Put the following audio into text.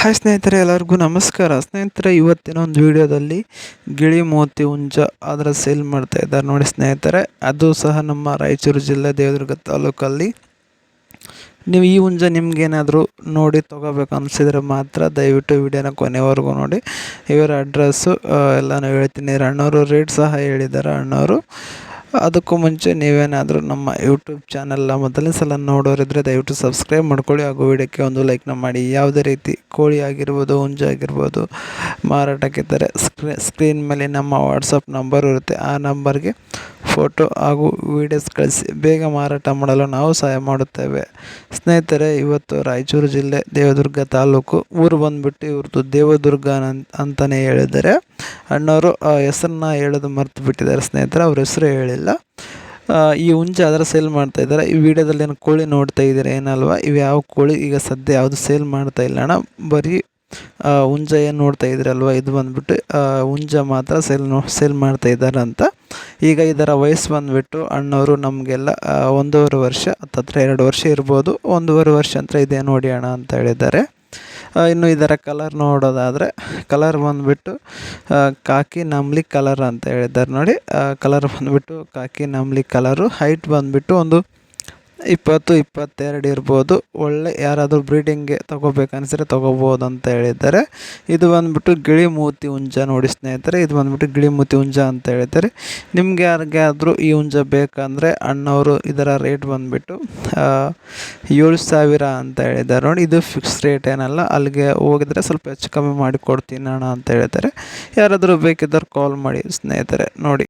Hi ಸ್ನೇಹಿತರೆ, ಎಲ್ಲರಿಗೂ ನಮಸ್ಕಾರ. ಸ್ನೇಹಿತರೆ, ಇವತ್ತಿನ ಒಂದು ವಿಡಿಯೋದಲ್ಲಿ ಗಿಳಿ ಮೋತಿ ಹುಂಜ ಅದರ ಸೇಲ್ ಮಾಡ್ತಾ ಇದ್ದಾರೆ ನೋಡಿ ಸ್ನೇಹಿತರೆ. ಅದು ಸಹ ನಮ್ಮ ರಾಯಚೂರು ಜಿಲ್ಲೆ ದೇವದುರ್ಗ ತಾಲೂಕಲ್ಲಿ. ನೀವು ಈ ಹುಂಜ ನಿಮ್ಗೇನಾದರೂ ನೋಡಿ ತೊಗೋಬೇಕು ಅನಿಸಿದರೆ ಮಾತ್ರ ದಯವಿಟ್ಟು ವಿಡಿಯೋನ ಕೊನೆವರೆಗೂ ನೋಡಿ. ಇವರ ಅಡ್ರೆಸ್ಸು ಎಲ್ಲನೂ ಹೇಳ್ತೀನಿ. ಅಣ್ಣವರು ರೇಟ್ ಸಹ ಹೇಳಿದ್ದಾರೆ ಅಣ್ಣವರು. ಅದಕ್ಕೂ ಮುಂಚೆ ನೀವೇನಾದರೂ ನಮ್ಮ ಯೂಟ್ಯೂಬ್ ಚಾನಲ್ನ ಮೊದಲನೇ ಸಲ ನೋಡೋರಿದ್ರೆ ದಯವಿಟ್ಟು ಸಬ್ಸ್ಕ್ರೈಬ್ ಮಾಡ್ಕೊಳ್ಳಿ ಹಾಗೂ ವಿಡಿಯೋಕ್ಕೆ ಒಂದು ಲೈಕ್ನ ಮಾಡಿ. ಯಾವುದೇ ರೀತಿ ಕೋಳಿ ಆಗಿರ್ಬೋದು, ಹುಂಜ ಆಗಿರ್ಬೋದು, ಮಾರಾಟಕ್ಕಿದ್ದರೆ ಸ್ಕ್ರೀ ಸ್ಕ್ರೀನ್ ಮೇಲೆ ನಮ್ಮ ವಾಟ್ಸಪ್ ನಂಬರ್ ಇರುತ್ತೆ. ಆ ನಂಬರ್ಗೆ ಫೋಟೋ ಹಾಗೂ ವೀಡಿಯೋಸ್ ಕಳಿಸಿ. ಬೇಗ ಮಾರಾಟ ಮಾಡಲು ನಾವು ಸಹಾಯ ಮಾಡುತ್ತೇವೆ. ಸ್ನೇಹಿತರೆ, ಇವತ್ತು ರಾಯಚೂರು ಜಿಲ್ಲೆ ದೇವದುರ್ಗ ತಾಲೂಕು ಊರು ಬಂದುಬಿಟ್ಟು ಇವ್ರದ್ದು ದೇವದುರ್ಗ ಅಂತಲೇ ಹೇಳಿದರೆ ಅಣ್ಣವರು ಹೆಸರನ್ನ ಹೇಳೋದು ಮರೆತು ಬಿಟ್ಟಿದ್ದಾರೆ ಸ್ನೇಹಿತರೆ, ಅವ್ರ ಹೆಸರು ಹೇಳಿಲ್ಲ. ಈ ಹುಂಜ ಅದರ ಸೇಲ್ ಮಾಡ್ತಾ ಇದ್ದಾರೆ. ಈ ವಿಡಿಯೋದಲ್ಲಿ ಏನು ಕೋಳಿ ನೋಡ್ತಾ ಇದ್ದೀರಾ ಏನಲ್ವಾ? ಇವು ಯಾವ ಕೋಳಿ? ಈಗ ಸದ್ಯ ಯಾವುದು ಸೇಲ್ ಮಾಡ್ತಾ ಇಲ್ಲ ಅಣ್ಣ. ಬರೀ ಹುಂಜ ಏನು ನೋಡ್ತಾ ಇದ್ರಲ್ವ? ಇದು ಬಂದ್ಬಿಟ್ಟು ಹುಂಜ ಮಾತ್ರ ಸೇಲ್ ನೋ ಸೇಲ್ ಮಾಡ್ತಾ ಇದ್ದಾರೆ ಅಂತ ಈಗ ಇದರ ವಯಸ್ಸು ಬಂದುಬಿಟ್ಟು ಅಣ್ಣವರು ನಮಗೆಲ್ಲ ಒಂದೂವರೆ ವರ್ಷ, ಹತ್ತತ್ರ ಎರಡು ವರ್ಷ ಇರ್ಬೋದು. ಒಂದೂವರೆ ವರ್ಷ ಅಂತ ಇದೆ ನೋಡಿ ಅಣ್ಣ ಅಂತ ಹೇಳಿದ್ದಾರೆ. ಇನ್ನು ಇದರ ಕಲರ್ ನೋಡೋದಾದರೆ ಕಲರ್ ಬಂದುಬಿಟ್ಟು ಕಾಕಿ ನಮ್ಲಿ ಕಲರ್ ಅಂತ ಹೇಳಿದ್ದಾರೆ ನೋಡಿ. ಕಲರ್ ಬಂದುಬಿಟ್ಟು ಕಾಕಿ ನಮ್ಲಿ ಕಲರು ಹೈಟ್ ಬಂದುಬಿಟ್ಟು ಒಂದು ಇಪ್ಪತ್ತು, ಇಪ್ಪತ್ತೆರಡು ಇರ್ಬೋದು. ಒಳ್ಳೆ ಯಾರಾದರೂ ಬ್ರೀಡಿಂಗ್ಗೆ ತೊಗೋಬೇಕನ್ಸಿದ್ರೆ ತೊಗೋಬೋದು ಅಂತ ಹೇಳಿದ್ದಾರೆ ಇದು ಬಂದುಬಿಟ್ಟು ಗಿಳಿ ಮೂತಿ ಹುಂಜ ನೋಡಿ ಸ್ನೇಹಿತರೆ, ಇದು ಬಂದುಬಿಟ್ಟು ಗಿಳಿ ಮೂತಿ ಹುಂಜ ಅಂತ ಹೇಳಿದ್ದಾರೆ ನಿಮ್ಗೆ ಯಾರಿಗಾದರೂ ಈ ಹುಂಜ ಬೇಕಂದರೆ ಅಣ್ಣವರು ಇದರ ರೇಟ್ ಬಂದುಬಿಟ್ಟು ಏಳು ಸಾವಿರ ಅಂತ ಹೇಳಿದ್ದಾರೆ ನೋಡಿ. ಇದು ಫಿಕ್ಸ್ ರೇಟ್ ಏನಲ್ಲ, ಅಲ್ಲಿಗೆ ಹೋಗಿದ್ರೆ ಸ್ವಲ್ಪ ಹೆಚ್ಚು ಕಮ್ಮಿ ಮಾಡಿ ಕೊಡ್ತೀನಿ ಅಣ್ಣ ಅಂತ ಹೇಳ್ತಾರೆ ಯಾರಾದರೂ ಬೇಕಿದ್ದರೆ ಕಾಲ್ ಮಾಡಿ ಸ್ನೇಹಿತರೆ, ನೋಡಿ.